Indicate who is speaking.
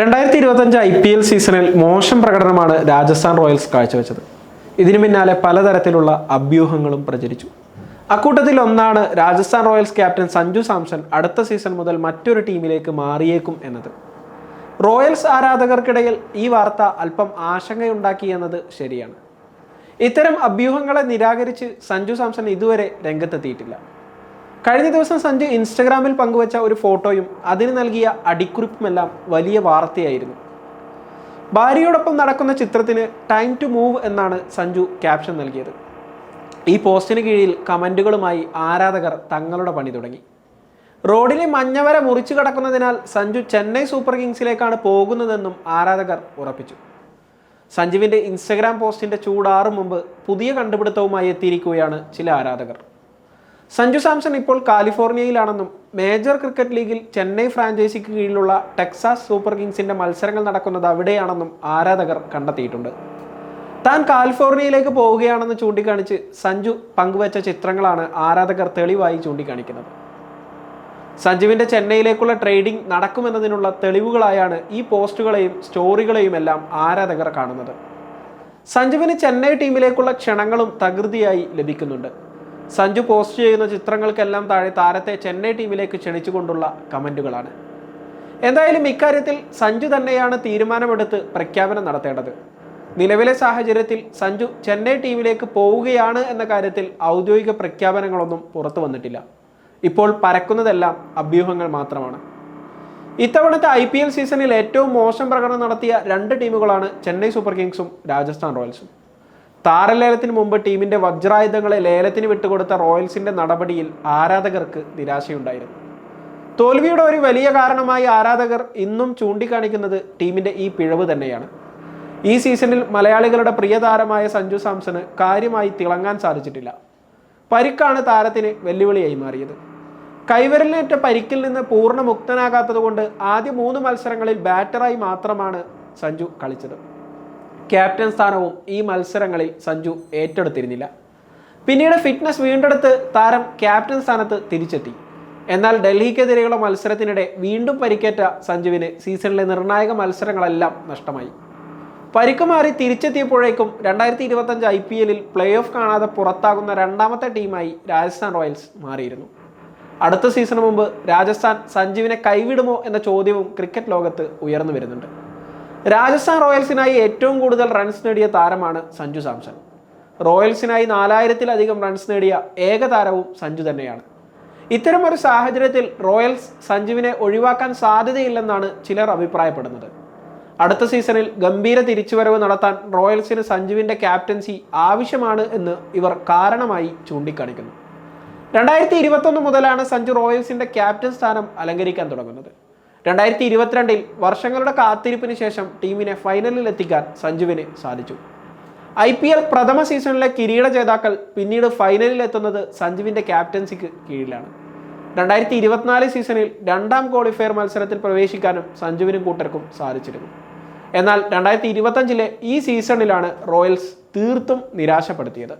Speaker 1: രണ്ടായിരത്തി ഇരുപത്തഞ്ച് I P L സീസണിൽ മോശം പ്രകടനമാണ് രാജസ്ഥാൻ റോയൽസ് കാഴ്ചവെച്ചത്. ഇതിനു പിന്നാലെ പലതരത്തിലുള്ള അഭ്യൂഹങ്ങളും പ്രചരിച്ചു. അക്കൂട്ടത്തിൽ ഒന്നാണ് രാജസ്ഥാൻ റോയൽസ് ക്യാപ്റ്റൻ സഞ്ജു സാംസൺ അടുത്ത സീസൺ മുതൽ മറ്റൊരു ടീമിലേക്ക് മാറിയേക്കും എന്നത്. റോയൽസ് ആരാധകർക്കിടയിൽ ഈ വാർത്ത അല്പം ആശങ്കയുണ്ടാക്കി എന്നത് ശരിയാണ്. ഇത്തരം അഭ്യൂഹങ്ങളെ നിരാകരിച്ച് സഞ്ജു സാംസൺ ഇതുവരെ രംഗത്തെത്തിയിട്ടില്ല. കഴിഞ്ഞ ദിവസം സഞ്ജു ഇൻസ്റ്റഗ്രാമിൽ പങ്കുവച്ച ഒരു ഫോട്ടോയും അതിന് നൽകിയ അടിക്കുറിപ്പുമെല്ലാം വലിയ വാർത്തയായിരുന്നു. ഭാര്യയോടൊപ്പം നടക്കുന്ന ചിത്രത്തിന് ടൈം ടു മൂവ് എന്നാണ് സഞ്ജു ക്യാപ്ഷൻ നൽകിയത്. ഈ പോസ്റ്റിന് കീഴിൽ കമന്റുകളുമായി ആരാധകർ തങ്ങളുടെ പണി തുടങ്ങി. റോഡിലെ മഞ്ഞവര മുറിച്ചു കടക്കുന്നതിനാൽ സഞ്ജു ചെന്നൈ സൂപ്പർ കിങ്സിലേക്കാണ് പോകുന്നതെന്നും ആരാധകർ ഉറപ്പിച്ചു. സഞ്ജുവിന്റെ ഇൻസ്റ്റഗ്രാം പോസ്റ്റിന്റെ ചൂടാറും മുമ്പ് പുതിയ കണ്ടുപിടുത്തവുമായി എത്തിയിരിക്കുകയാണ് ചില ആരാധകർ. സഞ്ജു സാംസൺ ഇപ്പോൾ കാലിഫോർണിയയിലാണെന്നും മേജർ ക്രിക്കറ്റ് ലീഗിൽ ചെന്നൈ ഫ്രാഞ്ചൈസിക്ക് കീഴിലുള്ള ടെക്സാസ് സൂപ്പർ കിങ്സിന്റെ മത്സരങ്ങൾ നടക്കുന്നത് അവിടെയാണെന്നും ആരാധകർ കണ്ടെത്തിയിട്ടുണ്ട്. താൻ കാലിഫോർണിയയിലേക്ക് പോവുകയാണെന്ന് ചൂണ്ടിക്കാണിച്ച് സഞ്ജു പങ്കുവച്ച ചിത്രങ്ങളാണ് ആരാധകർ തെളിവായി ചൂണ്ടിക്കാണിക്കുന്നത്. സഞ്ജുവിന്റെ ചെന്നൈയിലേക്കുള്ള ട്രേഡിംഗ് നടക്കുമെന്നതിനുള്ള തെളിവുകളായാണ് ഈ പോസ്റ്റുകളെയും സ്റ്റോറികളെയും എല്ലാം ആരാധകർ കാണുന്നത്. സഞ്ജുവിന് ചെന്നൈ ടീമിലേക്കുള്ള ക്ഷണങ്ങളും തകൃതിയായി ലഭിക്കുന്നുണ്ട്. സഞ്ജു പോസ്റ്റ് ചെയ്യുന്ന ചിത്രങ്ങൾക്കെല്ലാം താഴെ താരത്തെ ചെന്നൈ ടീമിലേക്ക് ക്ഷണിച്ചുകൊണ്ടുള്ള കമന്റുകളാണ് എന്തായാലും ഇക്കാര്യത്തിൽ സഞ്ജു തന്നെയാണ് തീരുമാനമെടുത്ത് പ്രഖ്യാപനം നടത്തേണ്ടത്. നിലവിലെ സാഹചര്യത്തിൽ സഞ്ജു ചെന്നൈ ടീമിലേക്ക് പോവുകയാണ് എന്ന കാര്യത്തിൽ ഔദ്യോഗിക പ്രഖ്യാപനങ്ങളൊന്നും പുറത്തു വന്നിട്ടില്ല. ഇപ്പോൾ പരക്കുന്നതെല്ലാം അഭ്യൂഹങ്ങൾ മാത്രമാണ്. ഇത്തവണത്തെ ഐ പി എൽ സീസണിൽ ഏറ്റവും മോശം പ്രകടനം നടത്തിയ രണ്ട് ടീമുകളാണ് ചെന്നൈ സൂപ്പർ കിങ്സും രാജസ്ഥാൻ റോയൽസും. താരലേലത്തിന് മുമ്പ് ടീമിന്റെ വജ്രായുധങ്ങളെ ലേലത്തിന് വിട്ടുകൊടുത്ത റോയൽസിന്റെ നടപടിയിൽ ആരാധകർക്ക് നിരാശയുണ്ടായിരുന്നു. തോൽവിയുടെ ഒരു വലിയ കാരണമായി ആരാധകർ ഇന്നും ചൂണ്ടിക്കാണിക്കുന്നത് ടീമിന്റെ ഈ പിഴവ് തന്നെയാണ്. ഈ സീസണിൽ മലയാളികളുടെ പ്രിയ താരമായ സഞ്ജു സാംസണ് കാര്യമായി തിളങ്ങാൻ സാധിച്ചിട്ടില്ല. പരിക്കാണ് താരത്തിന് വെല്ലുവിളിയായി മാറിയത്. കൈവരലിനേറ്റ പരിക്കിൽ നിന്ന് പൂർണ മുക്തനാകാത്തതുകൊണ്ട് ആദ്യ മൂന്ന് മത്സരങ്ങളിൽ ബാറ്ററായി മാത്രമാണ് സഞ്ജു കളിച്ചത്. ക്യാപ്റ്റൻ സ്ഥാനവും ഈ മത്സരങ്ങളിൽ സഞ്ജു ഏറ്റെടുത്തിരുന്നില്ല. പിന്നീട് ഫിറ്റ്നസ് വീണ്ടെടുത്ത് താരം ക്യാപ്റ്റൻ സ്ഥാനത്ത് തിരിച്ചെത്തി. എന്നാൽ ഡൽഹിക്കെതിരെയുള്ള മത്സരത്തിനിടെ വീണ്ടും പരിക്കേറ്റ സഞ്ജുവിന് സീസണിലെ നിർണായക മത്സരങ്ങളെല്ലാം നഷ്ടമായി. പരിക്ക് മാറി തിരിച്ചെത്തിയപ്പോഴേക്കും രണ്ടായിരത്തി ഇരുപത്തഞ്ച് ഐ പി എല്ലിൽ പ്ലേ ഓഫ് കാണാതെ പുറത്താകുന്ന രണ്ടാമത്തെ ടീമായി രാജസ്ഥാൻ റോയൽസ് മാറിയിരുന്നു. അടുത്ത സീസണ് മുമ്പ് രാജസ്ഥാൻ സഞ്ജുവിനെ കൈവിടുമോ എന്ന ചോദ്യവും ക്രിക്കറ്റ് ലോകത്ത് ഉയർന്നു വരുന്നുണ്ട്. രാജസ്ഥാൻ റോയൽസിനായി ഏറ്റവും കൂടുതൽ റൺസ് നേടിയ താരമാണ് സഞ്ജു സാംസൺ. റോയൽസിനായി നാലായിരത്തിലധികം റൺസ് നേടിയ ഏക താരവും സഞ്ജു തന്നെയാണ്. ഇത്തരമൊരു സാഹചര്യത്തിൽ റോയൽസ് സഞ്ജുവിനെ ഒഴിവാക്കാൻ സാധ്യതയില്ലെന്നാണ് ചിലർ അഭിപ്രായപ്പെടുന്നത്. അടുത്ത സീസണിൽ ഗംഭീര തിരിച്ചുവരവ് നടത്താൻ റോയൽസിന് സഞ്ജുവിന്റെ ക്യാപ്റ്റൻസി ആവശ്യമാണ് എന്ന് ഇവർ കാരണമായി ചൂണ്ടിക്കാണിക്കുന്നു. രണ്ടായിരത്തി ഇരുപത്തൊന്ന് മുതലാണ് സഞ്ജു റോയൽസിന്റെ ക്യാപ്റ്റൻ സ്ഥാനം അലങ്കരിക്കാൻ തുടങ്ങുന്നത്. രണ്ടായിരത്തി ഇരുപത്തിരണ്ടിൽ വർഷങ്ങളുടെ കാത്തിരിപ്പിന് ശേഷം ടീമിനെ ഫൈനലിൽ എത്തിക്കാൻ സഞ്ജുവിന് സാധിച്ചു. ഐ പി എൽ പ്രഥമ സീസണിലെ കിരീട ജേതാക്കൾ പിന്നീട് ഫൈനലിൽ എത്തുന്നത് സഞ്ജുവിന്റെ ക്യാപ്റ്റൻസിക്ക് കീഴിലാണ്. രണ്ടായിരത്തി ഇരുപത്തിനാല് സീസണിൽ രണ്ടാം ക്വാളിഫയർ മത്സരത്തിൽ പ്രവേശിക്കാനും സഞ്ജുവിനും കൂട്ടർക്കും സാധിച്ചിരുന്നു. എന്നാൽ രണ്ടായിരത്തി ഇരുപത്തഞ്ചിലെ ഈ സീസണിലാണ് റോയൽസ് തീർത്തും നിരാശപ്പെടുത്തിയത്.